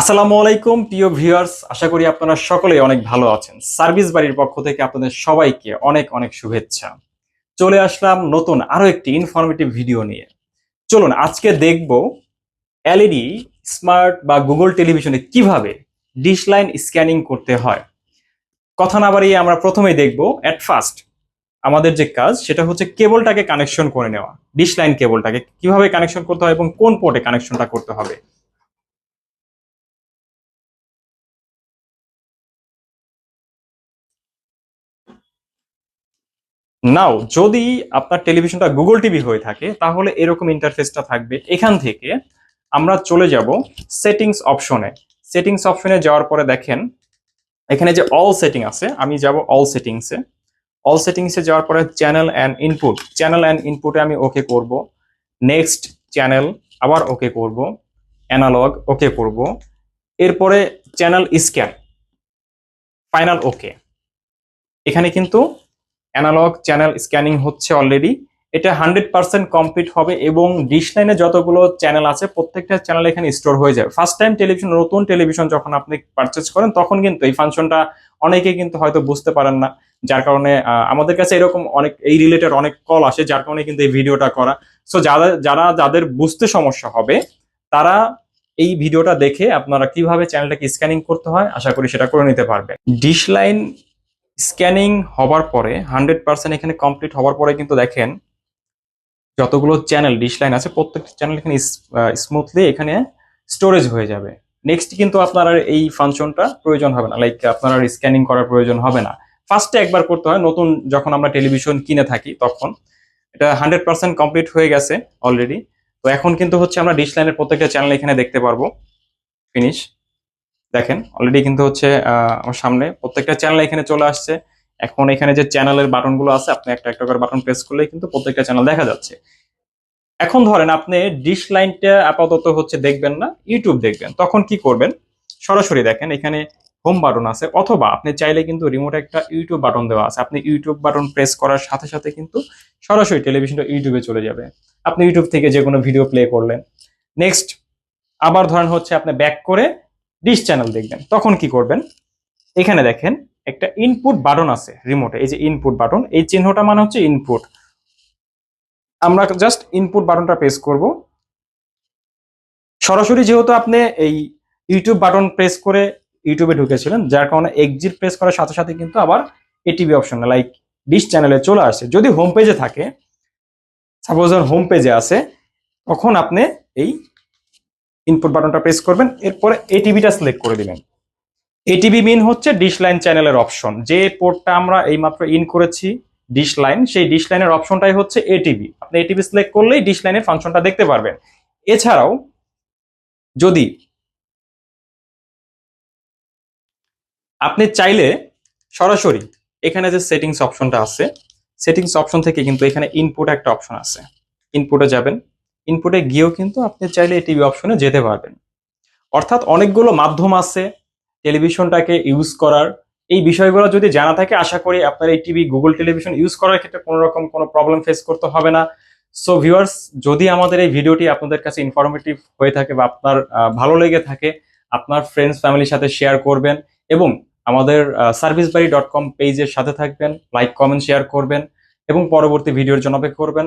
আসসালামু আলাইকুম, প্রিয় ভিউয়ার্স। আশা করি আপনারা সকলেই অনেক ভালো আছেন। সার্ভিস বাড়ির পক্ষ থেকে আপনাদের সবাইকে অনেক অনেক শুভেচ্ছা। চলে আসলাম নতুন আরও একটি ইনফরমেটিভ ভিডিও নিয়ে। চলুন, আজকে দেখব এলইডি স্মার্ট বা গুগল টেলিভিশনে কীভাবে ডিশ লাইন স্ক্যানিং করতে হয়। কথা না বাড়িয়ে আমরা প্রথমেই দেখব অ্যাট ফার্স্ট আমাদের যে কাজ, সেটা হচ্ছে কেবলটাকে কানেকশন করে নেওয়া। ডিশ লাইন কেবলটাকে কীভাবে কানেকশন করতে হয় এবং কোন পোর্টে কানেকশনটা করতে হবে। নাও যদি আপনার টেলিভিশনটা গুগল টিভি হয়ে থাকে, তাহলে এরকম ইন্টারফেসটা থাকবে। এখান থেকে আমরা চলে যাব সেটিংস অপশনে সেটিংস অপশনে যাওয়ার পরে দেখেন, এখানে যে অল সেটিং আছে, আমি যাব অল সেটিংসে অল সেটিংসে যাওয়ার পরে channel and input channel and ইনপুটে আমি ওকে করব। নেক্সট চ্যানেল আবার ওকে করব। অ্যানালগ ওকে করব। এরপরে চ্যানেল স্ক্যান ফাইনাল ওকে এখানে কিন্তু অ্যানালগ চ্যানেল স্ক্যানিং হচ্ছে অলরেডি এটা হান্ড্রেড পার্সেন্ট কমপ্লিট হবে এবং ডিশ লাইনে যতগুলো চ্যানেল আছে, প্রত্যেকটা চ্যানেল এখানে স্টোর হয়ে যাবে। ফার্স্ট টাইম টেলিভিশন নতুন টেলিভিশন যখন আপনি পারচেস করেন, তখন কিন্তু এই ফাংশনটা অনেকে কিন্তু হয়তো বুঝতে পারেন না। যার কারণে আমাদের কাছে এরকম অনেক, এই রিলেটেড অনেক কল আসে, যার কারণে কিন্তু এই ভিডিওটা করা। সো যারা যারা, যাদের বুঝতে সমস্যা হবে, তারা এই ভিডিওটা দেখে আপনারা কীভাবে চ্যানেলটাকে স্ক্যানিং করতে হয়, আশা করি সেটা করে নিতে পারবে ডিশ লাইন স্ক্যানিং হবার পরে, হান্ড্রেড পার্সেন্ট এখানে কমপ্লিট হবার পরে কিন্তু দেখেন, যতগুলো চ্যানেল, ডিশ লাইন আছে, প্রত্যেকটা চ্যানেল এখানে স্মুথলি এখানে স্টোরেজ হয়ে যাবে। নেক্সট কিন্তু আপনার এই ফাংশনটা প্রয়োজন হবে না লাইক আপনার স্ক্যানিং করার প্রয়োজন হবে না। ফার্স্টে একবার করতে হয়, নতুন যখন আমরা টেলিভিশন কিনে থাকি তখন। এটা হান্ড্রেড পার্সেন্ট কমপ্লিট হয়ে গেছে অলরেডি তো এখন কিন্তু হচ্ছে আমরা ডিশ লাইনের প্রত্যেকটা চ্যানেল এখানে দেখতে পারব। ফিনিশ দেখেন অলরেডি কিন্তু হচ্ছে আমার সামনে প্রত্যেকটা চ্যানেল এখানে চলে আসছে। এখন এখানে যে চ্যানেলের বাটনগুলো আছে, আপনি একটা একটা করে বাটন প্রেস করলেই কিন্তু প্রত্যেকটা চ্যানেল দেখা যাচ্ছে। এখন ধরেন আপনি ডিশ লাইনটা আপাতত হচ্ছে দেখবেন না ইউটিউব দেখবেন। তখন কি করবেন? সরাসরি দেখেন, এখানে হোম বাটন আছে। অথবা আপনি চাইলে কিন্তু রিমোট একটা ইউটিউব বাটন দেওয়া আছে। আপনি ইউটিউব বাটন প্রেস করার সাথে সাথে কিন্তু সরাসরি টেলিভিশনটা ইউটিউবে চলে যাবে। আপনি ইউটিউব থেকে যে কোনো ভিডিও প্লে করলেন। নেক্সট আবার ধরেন হচ্ছে আপনি ব্যাক করে ডিশ চ্যানেল দেখবেন। তখন কি করবেন? এখানে দেখেন, একটা ইনপুট বাটন আছে রিমোটে এই যে ইনপুট বাটন এই চিহ্নটা মানে হচ্ছে ইনপুট আমরা জাস্ট ইনপুট বাটনটা প্রেস করব। সরাসরি যেহেতু আপনি এই ইউটিউব বাটন প্রেস করে ইউটিউবে ঢুকেছিলেন, যার কারণে এক্সিট প্রেস করার সাথে সাথে কিন্তু আবার এটিভি অপশন লাইক ডিশ চ্যানেলে চলে আসে। যদি হোম পেজে থাকে সাপোজ হোম পেজে আছে, তখন আপনি এই ইনপুট বাটনটা প্রেস করবেন, এরপরে এটিভিটা সিলেক্ট করে দিবেন। এটিভি মিন হচ্ছে ডিশ লাইন চ্যানেলের অপশন যে পোর্টটা আমরা এইমাত্র ইন করেছি ডিশ লাইন সেই ডিশ লাইনের অপশনটাই হচ্ছে এটিভি আপনি এটিভি সিলেক্ট করলেই ডিশ লাইনের ফাংশনটা দেখতে পারবেন। এছাড়াও, যদি আপনি চাইলে সরাসরি এখানে যে সেটিংস অপশনটা আছে সেটিংস অপশন থেকে কিন্তু এখানে ইনপুট একটা অপশন আছে। ইনপুটে যাবেন ইনপুটে গিয়েও কিন্তু আপনি চাইলে টিভি অপশনে যেতে পারবেন। অর্থাৎ অনেকগুলো মাধ্যম আছে টেলিভিশনটাকে ইউজ করার। এই বিষয়গুলো যদি জানা থাকে, আশা করি আপনার এই টিভি গুগল টেলিভিশন ইউজ করার ক্ষেত্রে কোনো রকম কোনো প্রবলেম ফেস করতে হবে না। সো ভিউয়ার্স যদি আমাদের এই ভিডিওটি আপনাদের কাছে ইনফরমেটিভ হয়ে থাকে বা আপনার ভালো লেগে থাকে, আপনার ফ্রেন্ডস ফ্যামিলির সাথে শেয়ার করবেন এবং আমাদের সার্ভিস বাড়ি ডট কম পেজের সাথে থাকবেন লাইক কমেন্ট শেয়ার করবেন এবং পরবর্তী ভিডিওর জন্য অপেক্ষা করবেন।